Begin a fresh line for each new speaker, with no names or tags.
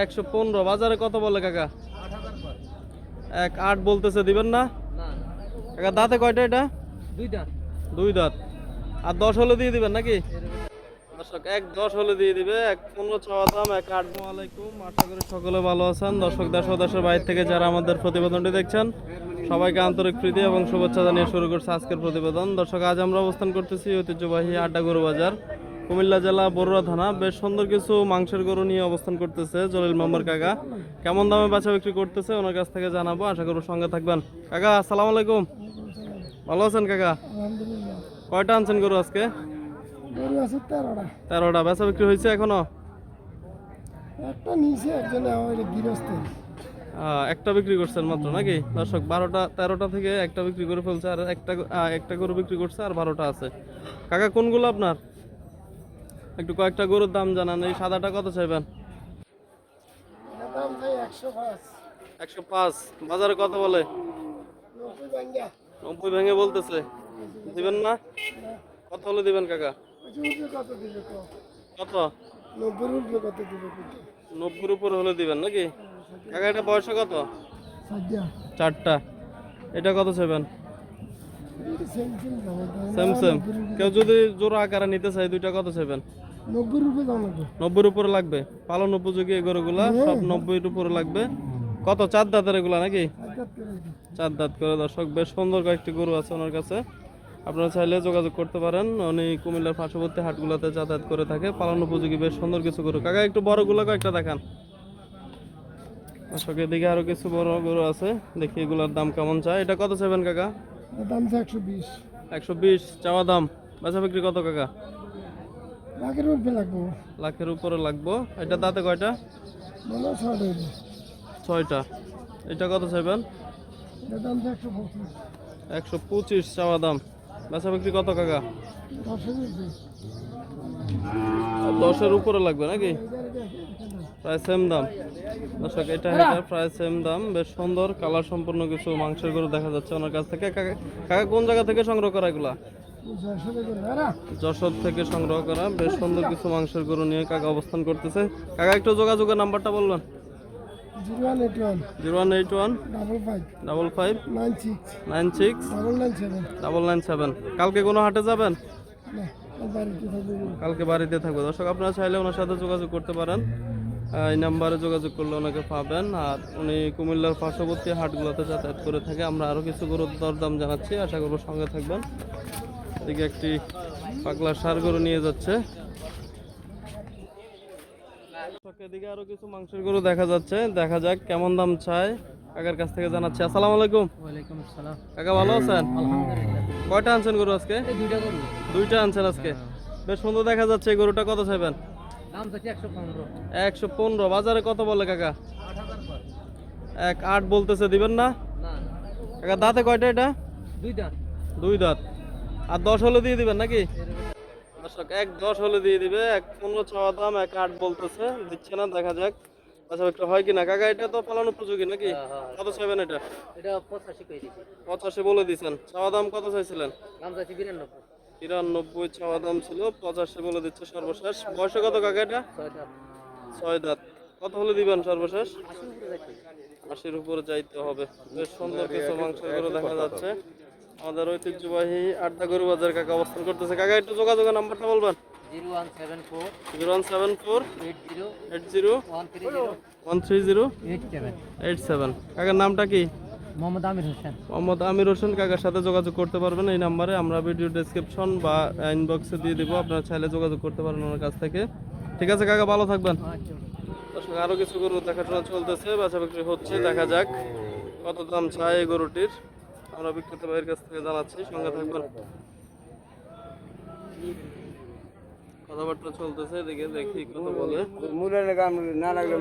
একশো পনেরো।
বাজারে কত বলে কাকা? এক আট বলতেছে দিবেন না? কাকা দাঁতে কয়টা এটা?
দুই দাঁত।
দুই দাঁত। আর দশ হলে দিয়ে দিবেন নাকি? দর্শক এক দশ হলে দিয়ে দিবে। এক পনেরো চাওয়া দাম এক আট। আলাইকুম। আশা করি সকলে ভালো আছেন। দর্শক দেশ দেশের বাইরে থেকে যারা আমাদের প্রতিবেদনটি দেখছেন সবাইকে আন্তরিক প্রীতি এবং শুভেচ্ছা জানিয়ে শুরু করছে আজকের প্রতিবেদন। দর্শক আজ আমরা অবস্থান করতেছি ঐতিহ্যবাহী আড্ডা গরু বাজার কুমিল্লা জেলা বড়ুয়া থানা। বেশ সুন্দর কিছু মাংসের গরু নিয়ে অবস্থান করতেছে জলিল মাম্বার কাকা। কেমন দামে বাচ্চা বিক্রি করতেছে ওনার কাছ থেকে জানাব। আশা করব সঙ্গে থাকবেন। কাকা আসসালামু আলাইকুম। ভালো আছেন কাকা? কয়টা আনছেন গরু আজকে?
তেরোটা।
বেচা বিক্রি হয়েছে এখনও?
একটা একজন
একটা বিক্রি করছেন মাত্র নাকি? দর্শক বারোটা তেরোটা থেকে একটা বিক্রি করে ফেলছে আর একটা একটা গরু বিক্রি করছে আর বারোটা আছে। কাকা কোনগুলো আপনার? একটু কয়েকটা গরুর দাম জানান এই সাদাটা কত চাইবেন?
একশো পাঁচ।
বাজারে কত বলে?
নব্বই
ভেঙে বলতেছে। দিবেন না? কত হলে দিবেন কাকা?
কত
নব্বইয়ের উপর হলে দিবেন নাকি? কাকা এটা বয়স কত? চারটা। এটা কত চাইবেন?
সেম সেম
কেউ যদি জোড়া আকারে নিতে চাই দুইটা কত চাইবেন? নব্বইয়ের উপরে লাগবে। পালন উপযোগী এই গরুগুলা সব নব্বইয়ের উপরে লাগবে। কত? চার দাঁতের এগুলা নাকি? চার দাঁত করে দর্শক বেশ সুন্দর কয়েকটি গরু আছে ওনার কাছে। আপনারা চাইলে যোগাযোগ করতে পারেন। উনি কুমিল্লার পার্শ্ববর্তী হাটগুলোতে যাতায়াত করে থাকে। পালন উপযোগী বেশ সুন্দর কিছু গরু। কাকা একটু বড়গুলো কয়েকটা দেখান। দর্শক এদিকে আরও কিছু বড় গরু আছে। দেখি এগুলোর দাম কেমন চায়। এটা কত চাইবেন কাকা?
দাম একশো বিশ।
একশো বিশ চাওয়া দাম। বেচা বিক্রি কত কাকা?
লাখের রুপে লাগবে।
লাখের উপরে লাগবো। এটা দাঁতে কয়টা? ছয়টা এটা। কত চাইবেন?
একশো পঁচিশ।
চাওয়া দাম। বেচা বিক্রি কত কাকা?
দশের
উপরে। লাগবে নাকি? প্রায় সেম দাম। দর্শক এটা এটা প্রায় সেম দাম। বেশ সুন্দর কালার সম্পূর্ণ কিছু মাংসের গরু দেখা যাচ্ছে ওনার কাছ থেকে। কাকা কাকা কোন জায়গা থেকে সংগ্রহ করা এগুলা? যশোর থেকে সংগ্রহ করা, বেশ সুন্দর কিছু মাংসের গরু নিয়ে কাকা অবস্থান করতেছে। কাকা, একটু যোগাযোগের নাম্বারটা বলবেন?
Zero one eight one, double five nine six double nine seven
কালকে কোনো হাটে যাবেন? কালকে বাড়িতে থাকবে। দর্শক, আপনারা চাইলে ওনার সাথে যোগাযোগ করতে পারেন। এই নাম্বারে যোগাযোগ করলে ওনাকে পাবেন। আর উনি কুমিল্লার পার্শ্ববর্তী হাটগুলোতে যাতায়াত করে থাকে। আমরা আরও কিছু গরুর দরদাম জানাচ্ছি। আশা করব সঙ্গে থাকবেন। এদিকে একটি পাগলা সার গরু নিয়ে যাচ্ছে। এদিকে আরও কিছু মাংসের গরু দেখা যাচ্ছে। দেখা যাক কেমন দাম চায়। কাকার কাছ থেকে জানাচ্ছি। আসসালামু আলাইকুম।
ওয়ালাইকুম আসসালাম।
কাকা ভালো আছেন?
আলহামদুলিল্লাহ।
কয়টা আনছেন গরু আজকে?
দুইটা
আনছেন আজকে। বেশ সুন্দর দেখা যাচ্ছে। এই গরুটা কত চাইবেন?
দাম একশো পনেরো।
একশো পনেরো। বাজারে কত বলে কাকা? এক আট বলতেছে দিবেন না
না।
কাকা দাঁতে কয়টা এটা?
দুই দাঁত।
দুই দাঁত। আর দশ হলে দিয়ে দিবেন নাকি? দর্শক এক দশ হলে দিয়ে দিবে এক পনেরো চাওয়া দাম এক আট বলতেছে। দিচ্ছে না দেখা যাক। আচ্ছা একটু হয় কিনা? কাকা এটা তো পালন উপযোগী নাকি? কত চাইবেন এটা?
এটা পঁচাশি
পঁচাশি বলে চাওয়া দাম কত চাইছিলেন?
দাম চাচ্ছি বিরানব্বই।
তিরানব্বই চাওয়া দাম ছিল পঁচাশি বলে দিচ্ছে সর্বশেষ। বয়সে কত কাকা এটা?
ছয়
দাঁত। কত হলে দিবেন সর্বশেষ? আশির উপরে যাইতে হবে। বেশ সুন্দর কিছু মাংসের দেখা যাচ্ছে। আমাদের ঐতিহ্যবাহী আড্ডা গরু বাজার কাকা অবস্থান করতেছে। কাকা একটু যোগাযোগের নাম্বারটা বলবেন?
Zero one seven four
zero one seven four
eight zero
eight zero
one three zero
one three zero
eight seven.
Eight seven কাকার নামটা কি?
মোহাম্মদ আমির হোসেন।
মোহাম্মদ আমির হোসেন কাকার সাথে যোগাযোগ করতে পারবেন। এই নাম্বারে আমরা ভিডিও ডেসক্রিপশন বা ইনবক্সে দিয়ে দেবো। আপনারা চাইলে যোগাযোগ করতে পারেন ওনার কাছ থেকে। ঠিক আছে কাকা ভালো থাকবেন। দর্শক কিছু গরু দেখাশোনা চলতেছে। বেচা বিক্রি হচ্ছে দেখা যাক কত দাম চায় এই গরুটির। আমরা বিক্রেতা ভাইয়ের কাছ থেকে জানাচ্ছি সঙ্গে থাকবেন কথাবার্তা চলতেছে এদিকে দেখি কত বলে।
মুলের গান না লাগলে